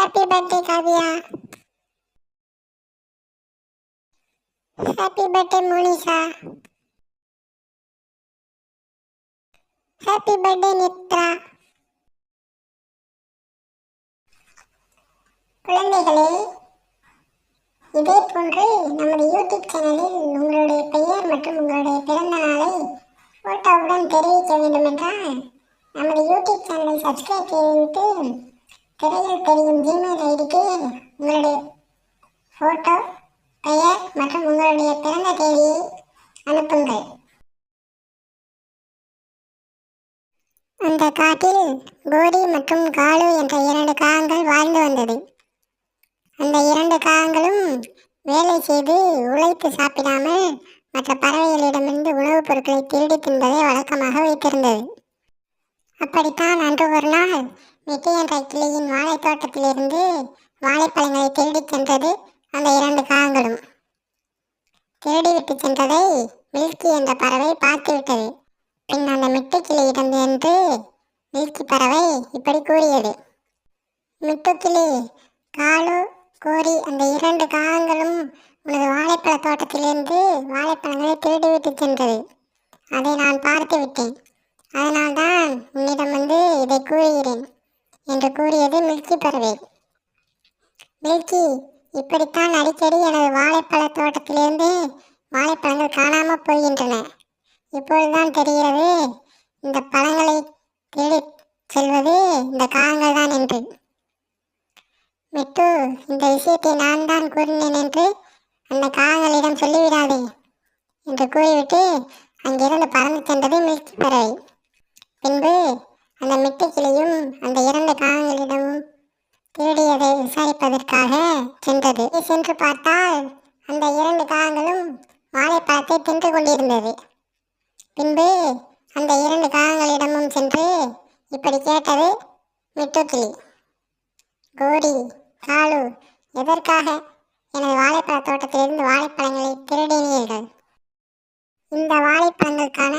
Happy birthday Kavya happy birthday Monisha happy birthday Nithra குழந்தைகளே இதே போன்று நமது யூடியூப் சேனலில் உங்களுடைய பெயர் மற்றும் உங்களுடைய பிறந்த நாளை ஃபோட்டோவுடன் தெரிவிக்க வேண்டும் என்றால் நமது யூடியூப் சேனலை சப்ஸ்கிரைப் செய்துவிட்டு திரையில் தெரியும் ஜிமெயில் ஐடிக்கு உங்களுடைய ஃபோட்டோ பெயர் மற்றும் உங்களுடைய பிறந்த தேதியை அனுப்புங்கள். அந்த காட்டில் கோரி மற்றும் காலு என்ற இரண்டு காகங்கள் வாழ்ந்து வந்தது. அந்த இரண்டு காகங்களும் வேலை செய்து உழைத்து சாப்பிடாமல் மற்ற பறவைகளிடமிருந்து உணவுப் பொருட்களை திருடி தின்பதை வழக்கமாக வைத்திருந்தது. அப்படித்தான் அன்று ஒரு நாள் வெட்டி என்ற வாழைத்தோட்டத்திலிருந்து வாழைப்பழங்களை திருடிச் சென்றது அந்த இரண்டு காகங்களும். திருடிவிட்டு சென்றதை மில்கி என்ற பறவை பார்த்துவிட்டது. பின் அந்த மிட்டுக்கிளியிடம் என்று மில்கி பறவை இப்படி கூறியது. மிட்டுக்கிளி காலு கோரி அந்த இரண்டு காகங்களும் உனது வாழைப்பழ தோட்டத்திலிருந்து வாழைப்பழங்களை திருடிவிட்டு சென்றது. அதை நான் பார்த்து விட்டேன் அதனால்தான் உன்னிடம் வந்து இதை கூறுகிறேன். என்று கூறியது மில்கி பறவை. மில்கி இப்படித்தான் அடிக்கடி எனது வாழைப்பழ தோட்டத்திலிருந்து வாழைப்பழங்கள் காணாமல் போகின்றன. இப்பொழுதுதான் தெரிகிறது இந்த பழங்களை தேடி செல்வது இந்த காகங்கள் தான் என்று. மிட்டு இந்த விஷயத்தை நான் தான் கூறினேன் என்று அந்த காகங்களிடம் சொல்லிவிடாதே என்று கூறிவிட்டு அங்கிருந்து பறந்து சென்றது மில்கி பறவை. பின்பு அந்த மிட்டு அந்த இரண்டு காகங்களிடமும் திருடியதை விசாரிப்பதற்காக சென்றது. சென்று பார்த்தால் அந்த இரண்டு காகங்களும் வாழைப்பழத்தை தின்று கொண்டிருந்தது. பின்பு அந்த இரண்டு காகங்களிடமும் சென்று இப்படி கேட்டது மிட்டுக்கிளி கோரி காலு எதற்காக எனது வாழைப்பழ தோட்டத்திலிருந்து வாழைப்பழங்களை திருடினீர்கள்? இந்த வாழைப்பழங்களுக்கான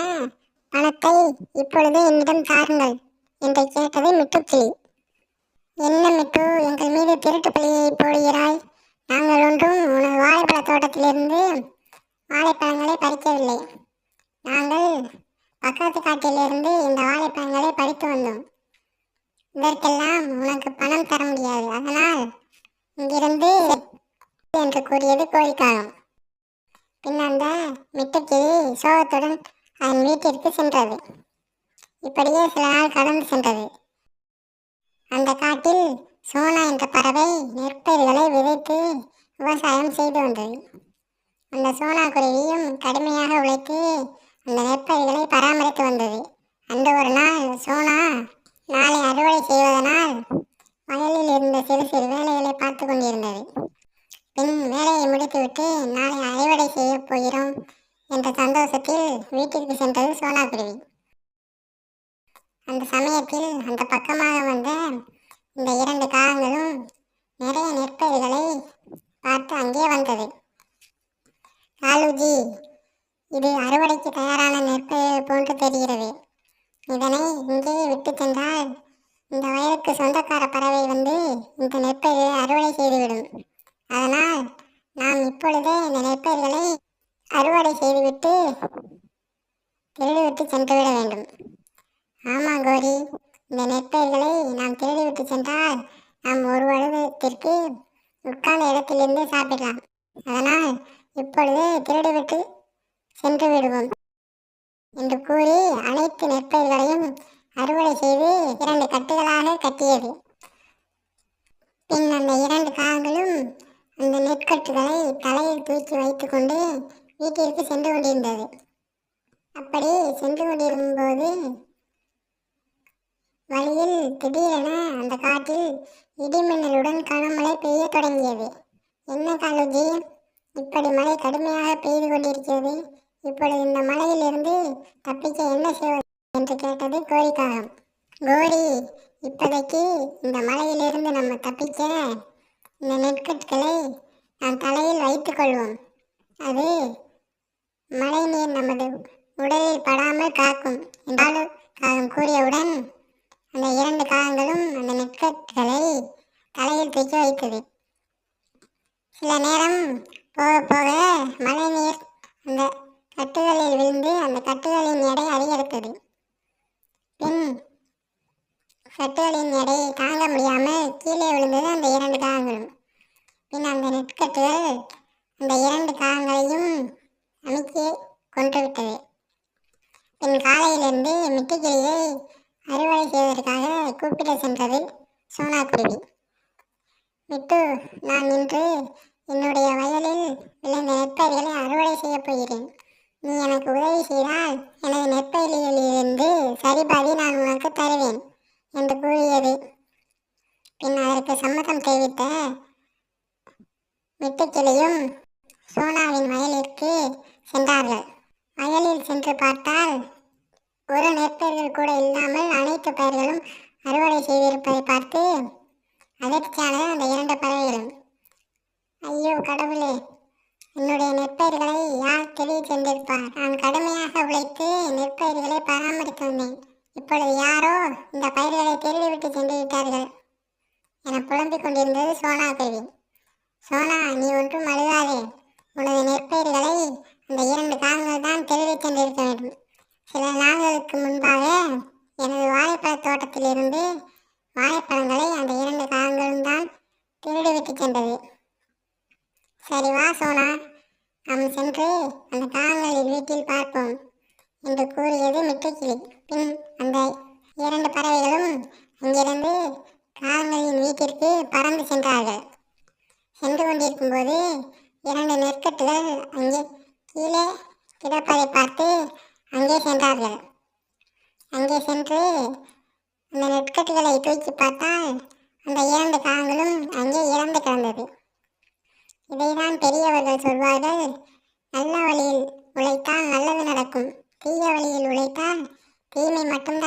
பணத்தை இப்பொழுது என்னிடம் தாருங்கள். என்று கேட்டது மிட்டுக்கிளி என்ன மிட்டு எங்கள் மீது திருட்டு பழியை போடுகிறாய்? நாங்கள் ஒன்றும் உனது வாழைப்பழ தோட்டத்திலிருந்து வாழைப்பழங்களை பறிக்கவில்லை. நாங்கள் பக்கத்து காட்டிலிருந்து இந்த வாழைப்பழங்களை பறித்து வந்தோம். இதற்கெல்லாம் உனக்கு பணம் தர முடியாது. அதனால் இங்கிருந்து என்று கூறியது கோழிக்காலம் பின் அந்த மிட்டுக்கிளி சோகத்துடன் அதன் வீட்டிற்கு சென்றது. இப்படியே சில நாள் கடந்து சென்றது. அந்த காட்டில் சோனா என்ற பறவை நெற்பயிர்களை விதைத்து விவசாயம் செய்து வந்தது. அந்த சோனா குருவியும் கடுமையாக உழைத்து அந்த நெற்பயிர்களை பராமரித்து வந்தது. அந்த ஒரு நாள் சோனா நாளை அறுவடை செய்வதனால் வயலில் இருந்த சிறு சிறு வேலைகளை பார்த்து கொண்டிருந்தது. பின் வேலையை முடித்துவிட்டு நாளை அறுவடை செய்யப் போகிறோம் என்ற சந்தோஷத்தில் வீட்டிற்கு சென்றது சோனா குருவி. அந்த சமயத்தில் அந்த பக்கமாக வந்த இந்த இரண்டு காகங்களும் நிறைய நெற்பயிர்களை பார்த்து அங்கே வந்தது. காலுஜி இது அறுவடைக்கு தயாரான நெற்பயிர் போன்று தெரிகிறது. இதனை இங்கேயே விட்டு சென்றால் இந்த வயலுக்கு சொந்தக்கார பறவை வந்து இந்த நெற்பயிரை அறுவடை செய்துவிடும். அதனால் நாம் இப்பொழுதே இந்த நெற்பயிர்களை அறுவடை செய்துவிட்டு திருடிவிட்டு சென்றுவிட வேண்டும். ஆமாம் கோரி. இந்த நெற்பயிர்களை நாம் திருடிவிட்டு சென்றால் நாம் ஒரு வருடத்திற்கு உட்கார்ந்த இடத்திலிருந்து சாப்பிடலாம். அதனால் இப்பொழுது திருடிவிட்டு சென்று விடுவோம் என்று கூறி அனைத்து நெற்பயிர்களையும் அறுவடை செய்து இரண்டு கட்டுகளாக கட்டியது. பின் அந்த இரண்டு காகங்களும் அந்த நெற்கட்டுகளை தலையில் தூக்கி வைத்துக்கொண்டு வீட்டிற்கு சென்று கொண்டிருந்தது. அப்படி சென்று கொண்டிருக்கும்போது வழியில் திடீரென அந்த காட்டில் இடிமின்னலுடன் கனமழை பெய்ய தொடங்கியது. என்ன காலோஜி இப்படி மழை கடுமையாக பெய்து கொண்டிருக்கிறது. இப்பொழுது இந்த மலையிலிருந்து தப்பிக்க என்ன செய்வது என்று கேட்டது கோரிக்காகம். கோரி இப்போதைக்கு இந்த மலையிலிருந்து நம்ம தப்பிக்க இந்த நெற்கட்களை நாம் தலையில் வைத்துக் கொள்வோம். அது மழை நீர் நமது உடலில் படாமல் காக்கும் என்றாலும் காகம் கூறியவுடன் அந்த இரண்டு காகங்களும் அந்த நெற்கட்களை தலையில் தூக்கி வைத்தது. சில நேரம் போக போக மழை நீர் அந்த கட்டுகளில் விழுந்து அந்த கட்டுகளின் எடை அதிகரித்தது. பின் கட்டுகளின் எடையை தாங்க முடியாமல் கீழே விழுந்தது அந்த இரண்டு காகங்களும் பின் அந்த நெற்கட்டுகள் அந்த இரண்டு காகங்களையும் அமுக்கி கொன்றுவிட்டது பின் காலையிலிருந்து மிட்டுக்கிளியை அறுவடை செய்வதற்காக கூப்பிட சென்றது சோனா குருவி மிட்டு நான் இன்று என்னுடைய வயலில் விளைந்த நெற்பயிர்களை அறுவடை செய்யப் போகிறேன். நீ எனக்கு உதவி செய்தால் எனது நெற்பயிர்களிலிருந்து சரிபாதி நான் உனக்கு தருவேன் என்று கூறியது. பின் அதற்கு சம்மதம் தெரிவித்த மிட்டுக்கிளியும் சோனாவின் வயலிற்கு சென்றார்கள். வயலில் சென்று பார்த்தால் பெயர்கள் கூட இல்லாமல் அனைத்து பயிர்களும் அறுவடை செய்திருப்பதை பார்த்து அதிர்ச்சியானது அந்த இரண்டு பறவைகளும் ஐயோ கடவுளே என்னுடைய நெற்பயிர்களை யார் தெளிவு சென்றிருப்பார்? நான் கடுமையாக உழைத்து நெற்பயிர்களை பராமரித்து வந்தேன். இப்பொழுது யாரோ இந்த பயிர்களை திருடிவிட்டு சென்று விட்டார்கள் என புலம்பிக் கொண்டிருந்தது சோனா கருவி சோனா நீ ஒன்றும் அழுகாதே. உனது நெற்பயிர்களை அந்த இரண்டு காகங்கள் தான் திருடி சென்றிருக்க வேண்டும். சில நாள்களுக்கு முன்பாக எனது வாழைப்பழ தோட்டத்திலிருந்து வாழைப்பழங்களை அந்த இரண்டு காகங்களும் தான் திருடிவிட்டு சென்றது. சரி வா சோனா. நாம் சென்று அந்த காகங்களின் வீட்டில் பார்ப்போம் என்று கூறியது மிட்டுக்கிளி பின் அந்த இரண்டு பறவைகளும் அங்கிருந்து காகங்களின் வீட்டிற்கு பறந்து சென்றார்கள். சென்று கொண்டிருக்கும்போது இரண்டு நெற்கட்டுகள் அங்கே கீழே கிடப்பதை பார்த்து அங்கே சென்றார்கள். அங்கே சென்று அந்த நெற்கட்டுகளை தூக்கி பார்த்தால் அந்த இரண்டு காங்களும் அங்கே இறந்து கிடந்தது. இதைதான் பெரியவர்கள் சொல்வார்கள் நல்ல வழியில் உழைத்தால் நல்லது நடக்கும். தீய வழியில் உழைத்தால் தீமை மட்டும்